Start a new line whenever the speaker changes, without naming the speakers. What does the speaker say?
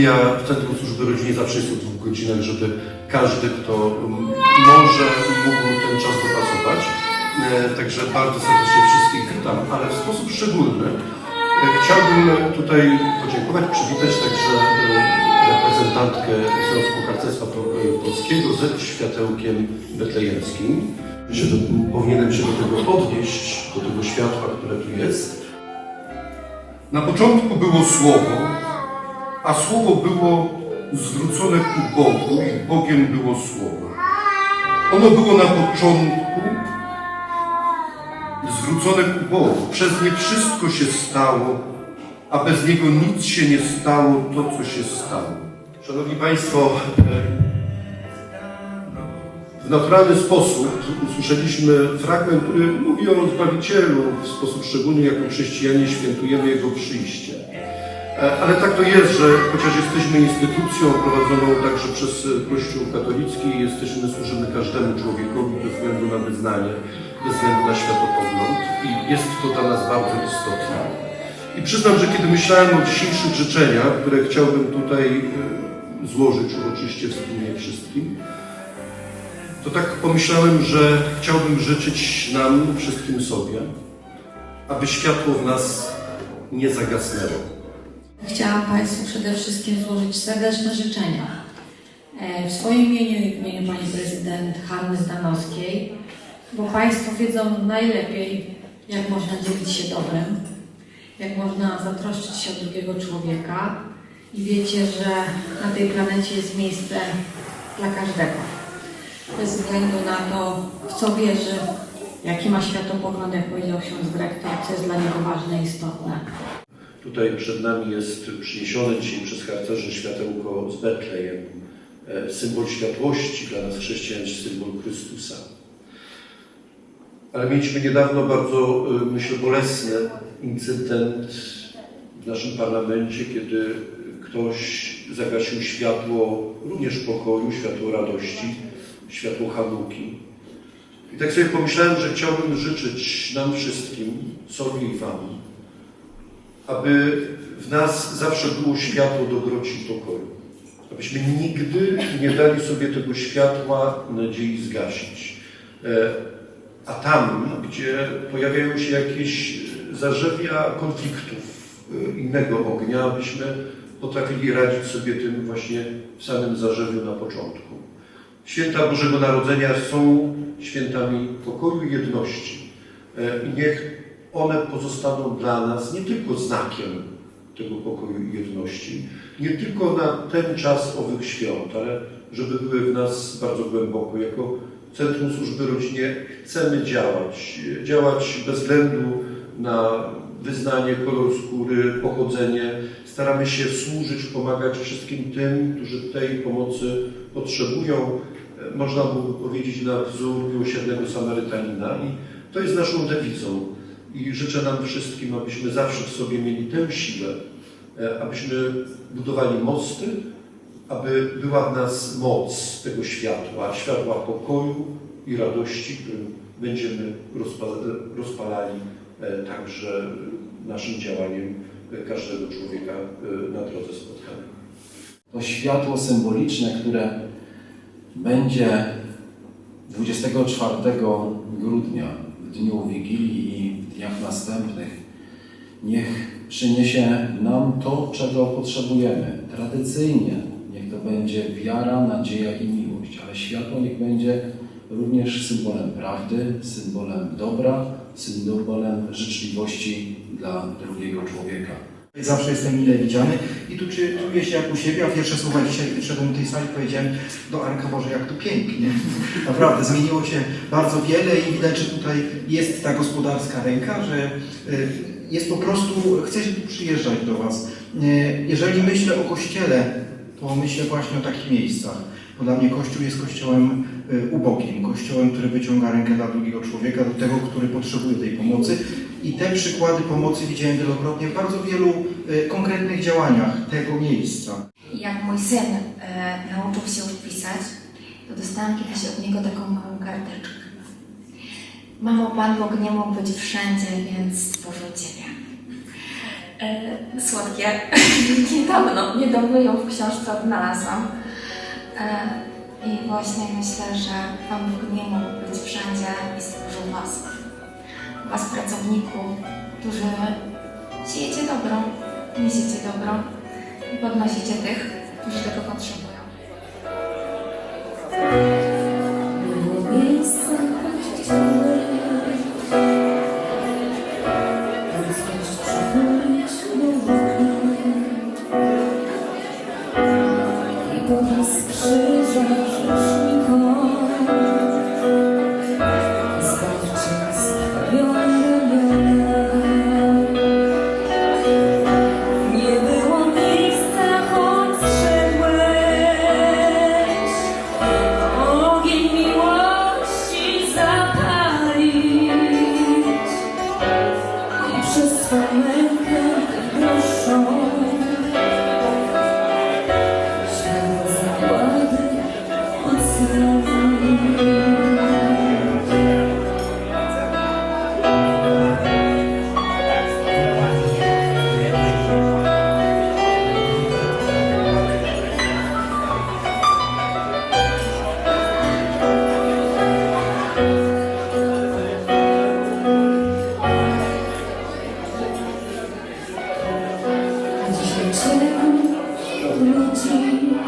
Nasza Wigilia w Centrum Służby Rodzinie zawsze jest o dwóch godzinach, żeby każdy, kto mm, może, mógł ten czas dopasować. E, Także bardzo serdecznie wszystkich witam, ale w sposób szczególny e, chciałbym tutaj podziękować, przywitać także e, reprezentantkę Związku Harcerstwa Po- Polskiego ze światełkiem betlejemskim. Się do, powinienem się do tego odnieść, do tego światła, które tu jest. Na początku było Słowo, a Słowo było zwrócone ku Bogu i Bogiem było Słowo. Ono było na początku zwrócone ku Bogu. Przez nie wszystko się stało, a bez Niego nic się nie stało, to co się stało. Szanowni Państwo, e, w naturalny sposób usłyszeliśmy fragment, który mówi o Zbawicielu w sposób szczególny, jako chrześcijanie świętujemy Jego przyjście. E, Ale tak to jest, że chociaż jesteśmy instytucją prowadzoną także przez e, Kościół katolicki, jesteśmy, służymy każdemu człowiekowi bez względu na wyznanie, bez względu na światopogląd i jest to dla nas bardzo istotne. I przyznam, że kiedy myślałem o dzisiejszych życzeniach, które chciałbym tutaj e, złożyć uroczyście wspólnie wszystkim, to tak pomyślałem, że chciałbym życzyć nam, wszystkim sobie, aby światło w nas nie zagasnęło.
Chciałam Państwu przede wszystkim złożyć serdeczne życzenia. E, W swoim imieniu i w imieniu Pani Prezydent Hanny Zdanowskiej, bo Państwo wiedzą najlepiej, jak można dzielić się dobrem, jak można zatroszczyć się o drugiego człowieka i wiecie, że na tej planecie jest miejsce dla każdego. Bez względu na to, w co wierzy, jaki ma światopogląd, jak powiedział ksiądz dyrektor, co jest dla niego ważne i istotne.
Tutaj przed nami jest przyniesione dzisiaj przez harcerzy światełko z Betlejem, e, symbol światłości dla nas chrześcijan, symbol Chrystusa. Ale mieliśmy niedawno bardzo, e, myślę, bolesny incydent w naszym parlamencie, kiedy ktoś zagasił światło również pokoju, światło radości, światło Hanuki. I tak sobie pomyślałem, że chciałbym życzyć nam wszystkim, sobie i Wam, aby w nas zawsze było światło dobroci i pokoju. Abyśmy nigdy nie dali sobie tego światła nadziei zgasić. E, A tam, gdzie pojawiają się jakieś zarzewia konfliktów, e, innego ognia, abyśmy potrafili radzić sobie tym właśnie w samym zarzewiu na początku. Święta Bożego Narodzenia są świętami pokoju i jedności. E, I niech one pozostaną dla nas nie tylko znakiem tego pokoju i jedności, nie tylko na ten czas owych świąt, ale żeby były w nas bardzo głęboko. Jako Centrum Służby Rodzinie chcemy działać, działać bez względu na wyznanie, kolor skóry, pochodzenie. Staramy się służyć, pomagać wszystkim tym, którzy tej pomocy potrzebują. Można by powiedzieć na wzór miłosiernego Samarytanina i to jest naszą dewizą. I życzę nam wszystkim, abyśmy zawsze w sobie mieli tę siłę, e, abyśmy budowali mosty, aby była w nas moc tego światła, światła pokoju i radości, którym będziemy rozpa- rozpalali e, także naszym działaniem każdego człowieka e, na drodze spotkanego.
To światło symboliczne, które będzie 24 grudnia, w dniu Wigilii i dniach następnych, niech przyniesie nam to, czego potrzebujemy. Tradycyjnie niech to będzie wiara, nadzieja i miłość, ale światło niech będzie również symbolem prawdy, symbolem dobra, symbolem życzliwości dla drugiego człowieka.
Zawsze jestem mile widziany i tu czuję się jak u siebie, a pierwsze słowa dzisiaj, gdy wszedłem do tej sali, powiedziałem do Arka Boże, jak tu pięknie. Naprawdę, zmieniło się bardzo wiele i widać, że tutaj jest ta gospodarska ręka, że y, jest po prostu, chce się tu przyjeżdżać do Was. Y, Jeżeli myślę o Kościele, to myślę właśnie o takich miejscach. Bo dla mnie Kościół jest kościołem y, ubogim, kościołem, który wyciąga rękę dla drugiego człowieka, do tego, który potrzebuje tej pomocy. I te przykłady pomocy widziałem wielokrotnie w bardzo wielu e, konkretnych działaniach tego miejsca.
Jak mój syn e, nauczył się pisać, to dostałam kiedyś od niego taką małą karteczkę. Mamo, Pan Bóg nie mógł być wszędzie, więc stworzył Ciebie. E, słodkie. niedawno, niedawno ją w książce odnalazłam. E, I właśnie myślę, że Pan Bóg nie mógł być wszędzie i stworzył Was. Was pracowników, którzy siejecie dobro, niesiecie dobro i podnosicie tych, którzy tego potrzebują.
언제 울지